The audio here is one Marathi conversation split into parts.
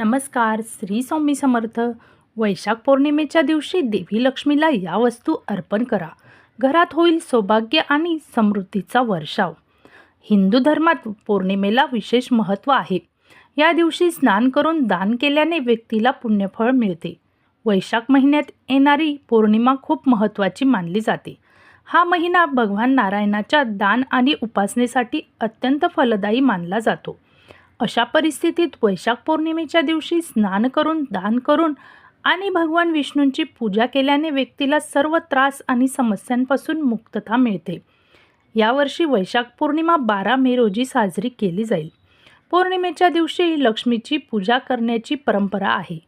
नमस्कार श्री स्वामी समर्थ. वैशाख पौर्णिमेच्या दिवशी देवी लक्ष्मीला या वस्तू अर्पण करा. घरात होईल सौभाग्य आणि समृद्धीचा वर्षाव. हिंदू धर्मात पौर्णिमेला विशेष महत्त्व आहे. या दिवशी स्नान करून दान केल्याने व्यक्तीला पुण्यफळ मिळते. वैशाख महिन्यात येणारी पौर्णिमा खूप महत्त्वाची मानली जाते. हा महिना भगवान नारायणाच्या दान आणि उपासनेसाठी अत्यंत फलदायी मानला जातो. अशा परिस्थितीत वैशाख पौर्णिमेच्या दिवशी स्नान करून दान करून आणि भगवान विष्णूंची पूजा केल्याने व्यक्तीला सर्व त्रास आणि समस्यांपासून मुक्तता मिळते. यावर्षी वैशाख पौर्णिमा बारा मे रोजी साजरी केली जाईल. पौर्णिमेच्या दिवशी लक्ष्मीची पूजा करण्याची परंपरा आहे.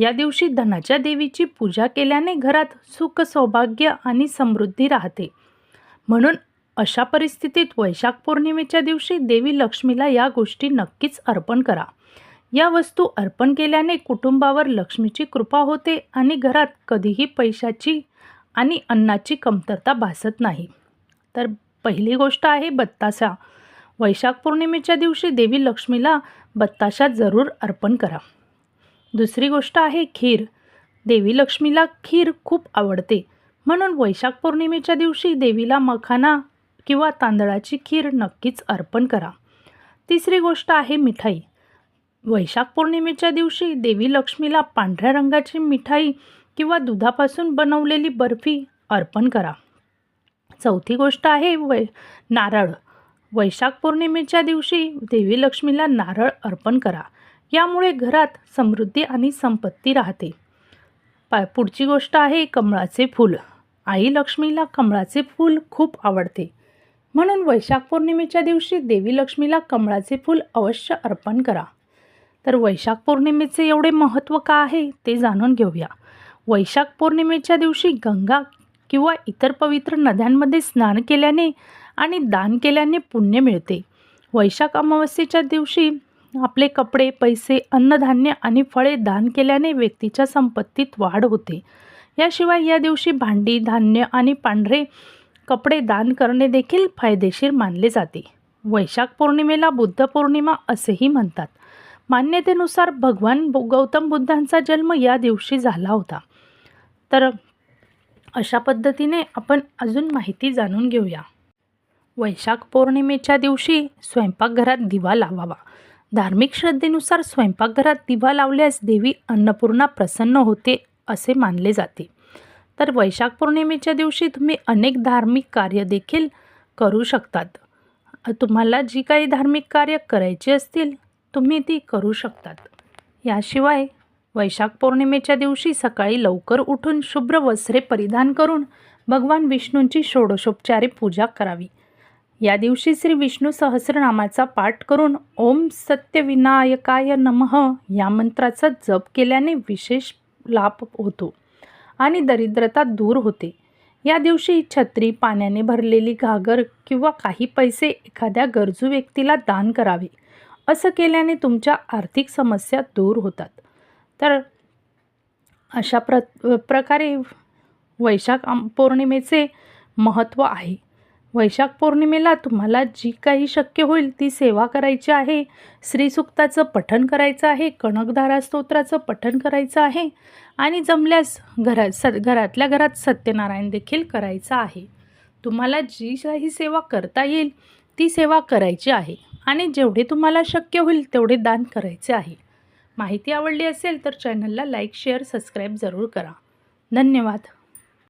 या दिवशी धनाच्या देवीची पूजा केल्याने घरात सुख सौभाग्य आणि समृद्धी राहते. म्हणून अशा परिस्थितीत वैशाख पौर्णिमेच्या दिवशी देवी लक्ष्मीला या गोष्टी नक्कीच अर्पण करा. या वस्तू अर्पण केल्याने कुटुंबावर लक्ष्मीची कृपा होते आणि घरात कधीही पैशाची आणि अन्नाची कमतरता भासत नाही. तर पहिली गोष्ट आहे बत्ताशा वैशाख पौर्णिमेच्या दिवशी देवी लक्ष्मीला बत्ताशा जरूर अर्पण करा. दुसरी गोष्ट आहे खीर. देवी लक्ष्मीला खीर खूप आवडते. म्हणून वैशाख पौर्णिमेच्या दिवशी देवीला मखाना किंवा तांदळाची खीर नक्कीच अर्पण करा. तिसरी गोष्ट आहे मिठाई. वैशाख पौर्णिमेच्या दिवशी देवी लक्ष्मीला पांढऱ्या रंगाची मिठाई किंवा दुधापासून बनवलेली बर्फी अर्पण करा. चौथी गोष्ट आहे वै नारळ. वैशाख पौर्णिमेच्या दिवशी देवी लक्ष्मीला नारळ अर्पण करा. यामुळे घरात समृद्धी आणि संपत्ती राहते. पा पुढची गोष्ट आहे कमळाचे फूल. आई लक्ष्मीला कमळाचे फूल खूप आवडते. म्हणून वैशाख पौर्णिमेच्या दिवशी देवी लक्ष्मीला कमळाचे फूल अवश्य अर्पण करा. तर वैशाख पौर्णिमेचे एवढे महत्त्व का आहे ते जाणून घेऊया. वैशाख पौर्णिमेच्या दिवशी गंगा किंवा इतर पवित्र नद्यांमध्ये स्नान केल्याने आणि दान केल्याने पुण्य मिळते. वैशाख अमावस्येच्या दिवशी आपले कपडे पैसे अन्नधान्य आणि फळे दान केल्याने व्यक्तीच्या संपत्तीत वाढ होते. याशिवाय या दिवशी भांडी धान्य आणि पांढरे कपडे दान करणे देखील फायदेशीर मानले जाते. वैशाख पौर्णिमेला बुद्ध पौर्णिमा असेही म्हणतात. मान्यतेनुसार भगवान बु- गौतम बुद्धांचा जन्म या दिवशी झाला होता. तर अशा पद्धतीने आपण अजून माहिती जाणून घेऊया. वैशाख पौर्णिमेच्या दिवशी स्वयंपाकघरात दिवा लावावा. धार्मिक श्रद्धेनुसार स्वयंपाकघरात दिवा लावल्यास देवी अन्नपूर्णा प्रसन्न होते असे मानले जाते. तर वैशाख पौर्णिमेच्या दिवशी तुम्ही अनेक धार्मिक कार्य देखील करू शकतात. तुम्हाला जी काही धार्मिक कार्य करायची असतील तुम्ही ती करू शकतात. याशिवाय वैशाख पौर्णिमेच्या दिवशी सकाळी लवकर उठून शुभ्र वस्त्रे परिधान करून भगवान विष्णूंची षोडशोपचारे पूजा करावी. या दिवशी श्री विष्णू सहस्रनामाचा पाठ करून ओम सत्यविनायकाय नमः या मंत्राचा जप केल्याने विशेष लाभ होतो. आणि दरिद्रता दूर होते. या दिवशी छत्री पाण्याने भरलेली घागर किंवा काही पैसे एखाद्या गरजू व्यक्तीला दान करावे असं केल्याने तुमच्या आर्थिक समस्या दूर होतात. तर अशा प्र प्रकारे वैशाख पौर्णिमेचे महत्त्व आहे. वैशाख पौर्णिमेला तुम्हाला जी काही शक्य होईल ती सेवा करायची आहे. श्रीसुक्ताचं पठण करायचं आहे कणकधारा स्तोत्राचं पठण करायचं आहे आणि जमल्यास घरात स घरातल्या घरात सत्यनारायण देखील करायचं आहे. तुम्हाला जी काही सेवा करता येईल ती सेवा करायची आहे आणि जेवढे तुम्हाला शक्य होईल तेवढे दान करायचे आहे. माहिती आवडली असेल तर चॅनलला लाईक शेअर सबस्क्राईब जरूर करा. धन्यवाद.